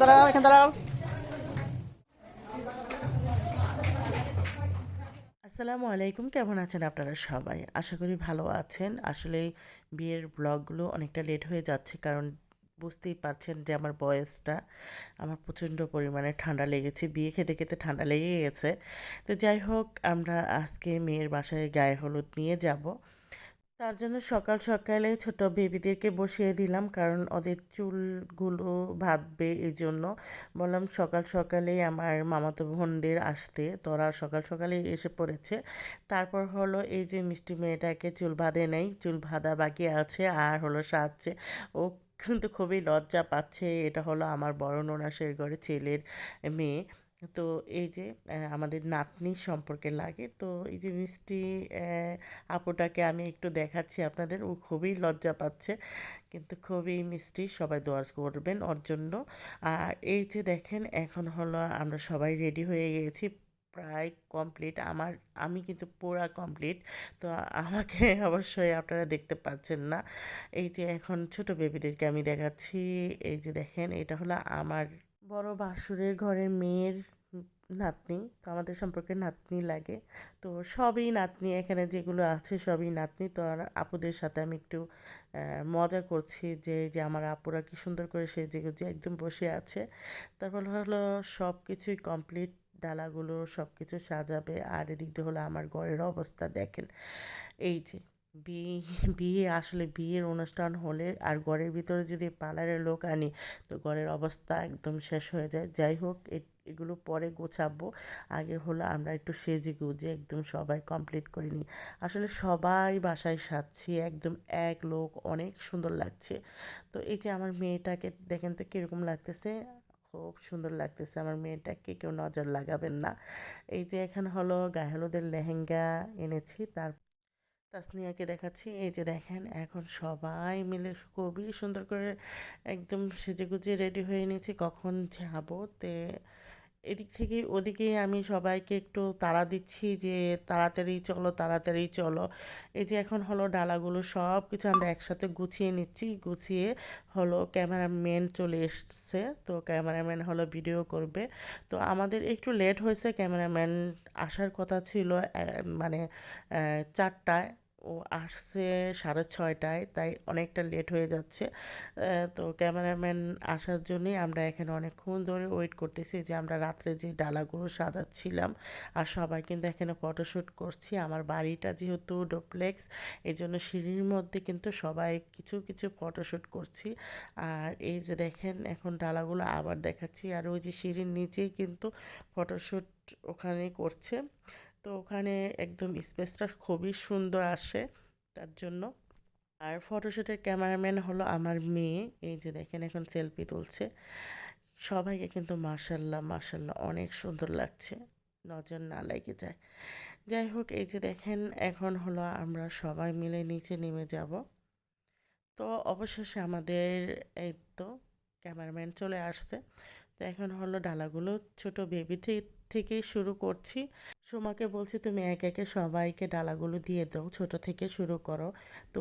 দাঁড়াও, এখানে দাঁড়াও। আসসালামু আলাইকুম, কেমন আছেন আপনারা সবাই? আশা করি ভালো আছেন। আসলে বিয়ের ব্লগগুলো অনেকটা লেট হয়ে যাচ্ছে, কারণ বুঝতেই পারছেন যে আমার বয়সটা, আমার প্রচণ্ড পরিমাণে ঠান্ডা লেগেছে, বিয়ে খেতে খেতে ঠান্ডা লেগে গেছে। তো যাই হোক, আমরা আজকে মেয়ের বাসায় গায়ে হলুদ নিয়ে যাব। তার জন্য সকাল সকালে ছোট বেবিদেরকে বসিয়ে দিলাম, কারণ ওদের চুলগুলো ভাববে এই জন্য বললাম, সকাল সকালে আমার মামাতো বোনদের আসতে, তোরা সকাল সকালে এসে পড়েছে। তারপর হলো এই যে মিষ্টি মেয়েটাকে চুল বাঁধে নেই, চুল বাঁধা বাকি আছে, আর হলো সাজছে। ও কিন্তু খুবই লজ্জা পাচ্ছে, এটা হলো আমার বড় ননাসের ঘরে ছেলের মেয়ে। তো এই যে আমাদের নাতনি সম্পর্কে লাগে। তো এই যে মিষ্টি আপুটাকে আমি একটু দেখাচ্ছি আপনাদের। ও খুবই লজ্জা পাচ্ছে, কিন্তু খুবই মিষ্টি। সবাই দোয়া করবেন ওর জন্য। আর এই যে দেখেন, এখন হলো আমরা সবাই রেডি হয়ে গেছি, প্রায় কমপ্লিট আমার, আমি কিন্তু পুরা কমপ্লিট তো আমাকে অবশ্যই আপনারা দেখতে পাচ্ছেন না। এই যে এখন ছোট বেবিদেরকে আমি দেখাচ্ছি। এই যে দেখেন, এটা হলো আমার বড় বাসুরের ঘরের মেয়ের নাতনি, তো আমাদের সম্পর্কে নাতনি লাগে। তো সবই নাতনি, এখানে যেগুলো আছে সবই নাতনি। তো আর আপুদের সাথে আমি একটু মজা করছি যে যে আমার আপুরা কি সুন্দর করে সেজে যে একদম বসে আছে। তারপর হলো সব কিছুই কমপ্লিট ডালাগুলো সব কিছু সাজাবে। আর এদিক দিয়ে হলো আমার ঘরের অবস্থা দেখেন। এই যে বিয়ে বিয়ে আসলে বিয়ের অনুষ্ঠান হলে আর ঘরের ভিতরে যদি পার্লারের লোক আনি, তো ঘরের অবস্থা একদম শেষ হয়ে যায়। যাই হোক এগুলো পরে গোছাবো। আগে হলো আমরা একটু সেজে গুজে একদম সবাই কমপ্লিট করে নিই। আসলে সবাই বাসায় সাজছি, একদম এক লোক, অনেক সুন্দর লাগছে। তো এই যে আমার মেয়েটাকে দেখেন তো কীরকম লাগতেছে? খুব সুন্দর লাগতেছে। আমার মেয়েটাকে কেউ নজর লাগাবেন না। এই যে এখানে হলো গায়ে হলুদের লেহেঙ্গা এনেছি, তার তাসনিয়াকে দেখাচ্ছি। এই যে দেখেন, এখন সবাই মিলে খুবই সুন্দর করে একদম সেজে সেজেগুজে রেডি হয়ে নিয়েছি। কখন যাব তে এদিক থেকে ওদিকে আমি সবাইকে একটু তাড়া দিচ্ছি যে তাড়াতাড়ি চলো তাড়াতাড়ি চলো। এই যে এখন হলো ডালাগুলো সব কিছু আমরা একসাথে গুছিয়ে নিচ্ছি। গুছিয়ে হলো ক্যামেরাম্যান চলে এসছে, তো ক্যামেরাম্যান হলো ভিডিও করবে। তো আমাদের একটু লেট হয়েছে, ক্যামেরাম্যান আসার কথা ছিল মানে চারটায়। ও আসছে সাড়ে ছয়টায়, তাই অনেকটা লেট হয়ে যাচ্ছে। তো ক্যামেরাম্যান আসার জন্যই আমরা এখানে অনেকক্ষণ ধরে ওয়েট করতেছি যে আমরা রাত্রে যে ডালাগুলো সাজাচ্ছিলাম আর সবাই কিন্তু এখানে ফটোশ্যুট করছি। আমার বাড়িটা যেহেতু ডোপ্লেক্স এই জন্য সিঁড়ির মধ্যে কিন্তু সবাই কিছু কিছু ফটোশ্যুট করছি। আর এই যে দেখেন, এখন ডালাগুলো আবার দেখাচ্ছি। আর ওই যে সিঁড়ির নিচেই কিন্তু ফটোশ্যুট ওখানে করছে। তো ওখানে একদম স্পেসটা খুবই সুন্দর আসে তার জন্য। আর ফটোশ্যুটের ক্যামেরাম্যান হলো আমার মেয়ে, এই যে দেখেন এখন সেলফি তুলছে। সবাইকে কিন্তু মার্শাল্লাহ মার্শাল্লাহ অনেক সুন্দর লাগছে, নজর না লেগে যায়। যাই হোক, এই যে দেখেন এখন হলো আমরা সবাই মিলে নিচে নেমে যাব। তো অবশেষে আমাদের এই তো ক্যামেরাম্যান চলে আসছে। তো এখন হলো ডালাগুলো ছোট বেবি থেকে শুরু করছি। সোমাকে বলছি, তুমি এক একে সবাইকে ডালাগুলো দিয়ে দাও, ছোট থেকে শুরু করো। তো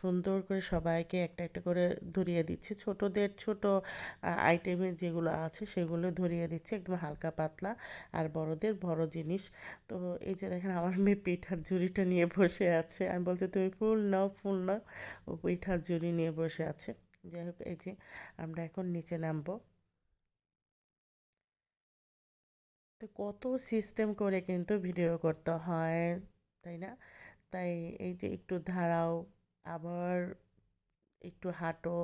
সুন্দর করে সবাইকে একটা একটা করে ধরিয়ে দিচ্ছি। ছোটদের ছোট আইটেমের যেগুলো আছে সেগুলো ধরিয়ে দিচ্ছি, একদম হালকা পাতলা। আর বড়দের বড় জিনিস। তো এই যে দেখেন, আমার মেয়ে পিঠার ঝুড়িটা নিয়ে বসে আছে। আমি বলছি, তুমি ফুল নাও ফুল নাও। ও পিঠার ঝুড়ি নিয়ে বসে আছে। যাই হোক, এই যে আমরা এখন নিচে নামবো। তো কত সিস্টেম করে কিন্তু ভিডিও করতে হয়, তাই না? তাই এই যে একটু দাঁড়াও, আবার একটু হাঁটো,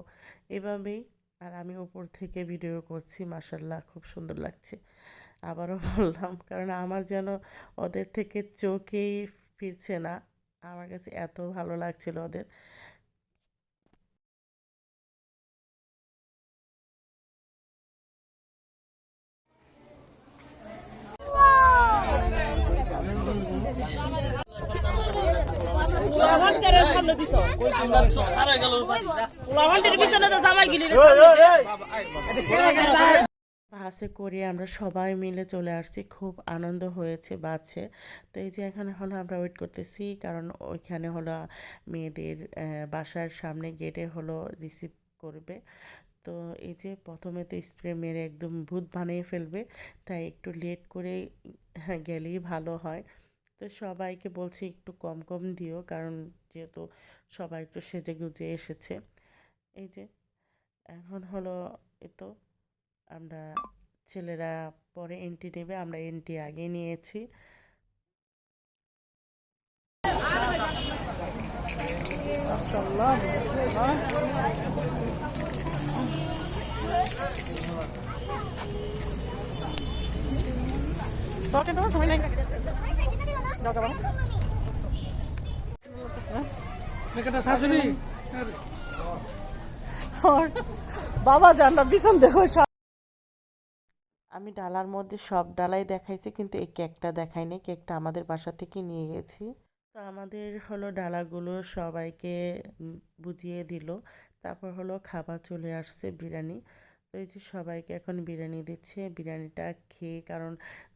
এভাবেই। আর আমি উপর থেকে ভিডিও করছি মাসাল্লাহ খুব সুন্দর লাগছে। আবারও বললাম, কারণ আমার যেন ওদের থেকে চোখেই ফিরছে না। আমার কাছে এত ভালো লাগছিল ওদের। বাসে করে আমরা সবাই মিলে চলে আসছি। খুব আনন্দ হয়েছে বাসে। তো এই যে এখানে হলো আমরা ওয়েট করতেছি, কারণ ওইখানে হলো মেয়েদের বাসার সামনে গেটে হলো রিসিভ করবে। তো এই যে প্রথমে তো স্প্রে মেরে একদম ভূত বানিয়ে ফেলবে, তাই একটু লেট করে গেলেই ভালো হয়। তো সবাইকে বলছি একটু কম কম দিও, কারণ যেহেতু সবাই একটু সেজে গুজে এসেছে। এই যে, এখন হলো এ তো, আমরা ছেলেরা পরে এন্ট্রি নেবে, আমরা এন্ট্রি আগে নিয়েছি। তোমার সময় দরকার বাবা। জানলা পিছন দেখো আমি ডালার মধ্যে সব ডালাই দেখাইছি কিন্তু এই কেকটা দেখাইনি কেকটা আমাদের বাসা থেকে নিয়ে গেছি। তো আমাদের হলো ডালাগুলো সবাইকে বুঝিয়ে দিল। তারপর হলো খাবার চলে আসছে বিরিয়ানি। এই যে সবাইকে এখন বিরিয়ানি দিচ্ছে, বিরিয়ানিটা খেয়ে, কারণ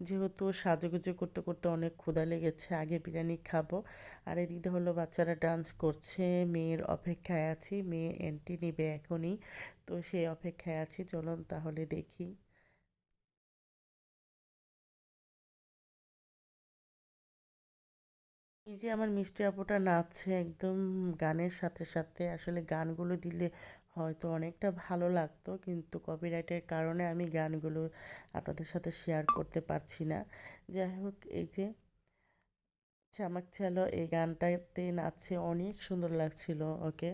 যেহেতু সাজুগুজু করতে করতে অনেক ক্ষুধা লেগেছে, আগে বিরিয়ানি খাব। আর এদিকে হলো বাচ্চারা ডান্স করছে, মেয়ের অপেক্ষায় আছি, মেয়ে এন্ট্রি নেবে এখনই। তো সেই অপেক্ষায় আছি, চলুন তাহলে দেখি। এই যে আমার মিষ্টি আপুটা নাচছে একদম গানের সাথে সাথে, আসলে গানগুলো দিলে হয়তো অনেকটা ভালো লাগতো, কিন্তু কপিরাইটের কারণে আমি গানগুলো আপনাদের সাথে শেয়ার করতে পারছি না। যাই হোক, এই যে চামাক ছিল, এই গানটাতে নাচছে অনেক সুন্দর লাগছিল ওকে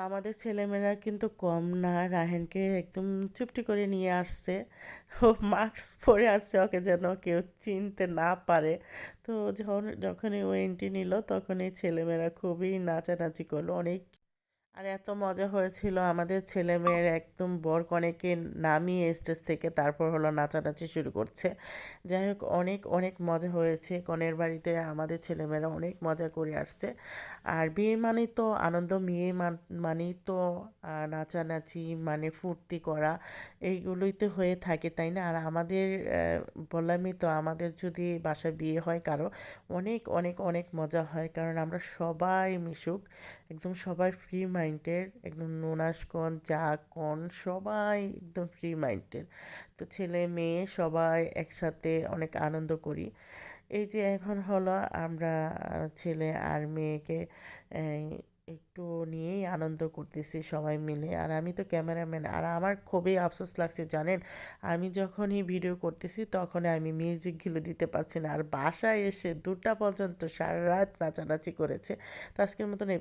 আমাদের ছেলেমেয়েরা কিন্তু কম না। রাহেনকে একদম চুপটি করে নিয়ে আসছে। ও মাস্ক পরে আসছে, ওকে যেন কেউ চিনতে না পারে। তো যখন, যখনই ও এন্ট্রি নিল, তখনই ছেলেমেয়েরা খুবই নাচানাচি করল। অনেক আর এত মজা হয়েছিল আমাদের ছেলেমেয়ের একদম বর কনেকে নামিয়ে স্টেজ থেকে তারপর হলো নাচানাচি শুরু করছে। যাই হোক, অনেক অনেক মজা হয়েছে। কনের বাড়িতে আমাদের ছেলেমেয়েরা অনেক মজা করে আসছে। আর বিয়ে মানে তো আনন্দ, মেয়ে মান- তো নাচানাচি মানে ফুর্তি করা এইগুলোই তো হয়ে থাকে, তাই না? আর আমাদের বললামই তো আমাদের যদি বাসায় বিয়ে হয় কারও, অনেক অনেক অনেক মজা হয়। কারণ আমরা সবাই মিশুক, একদম সবাই ফ্রি মাইন্ডের একদম নুনাসকন চা কন সবাই একদম ফ্রি মাইন্ডের তো ছেলে মেয়ে সবাই একসাথে অনেক আনন্দ করি। এই যে এখন হলো আমরা ছেলে আর মেয়েকে একটু নিয়েই আনন্দ করতেছি সবাই মিলে। আর আমি তো ক্যামেরাম্যান, আর আমার খুবই আফসোস লাগছে, জানেন? আমি যখনই ভিডিও করতেছি তখন আমি মিউজিকগুলো দিতে পারছি না। আর বাসায় এসে দুটা পর্যন্ত সারা রাত নাচানাচি করেছে। তো আজকের মতন এই।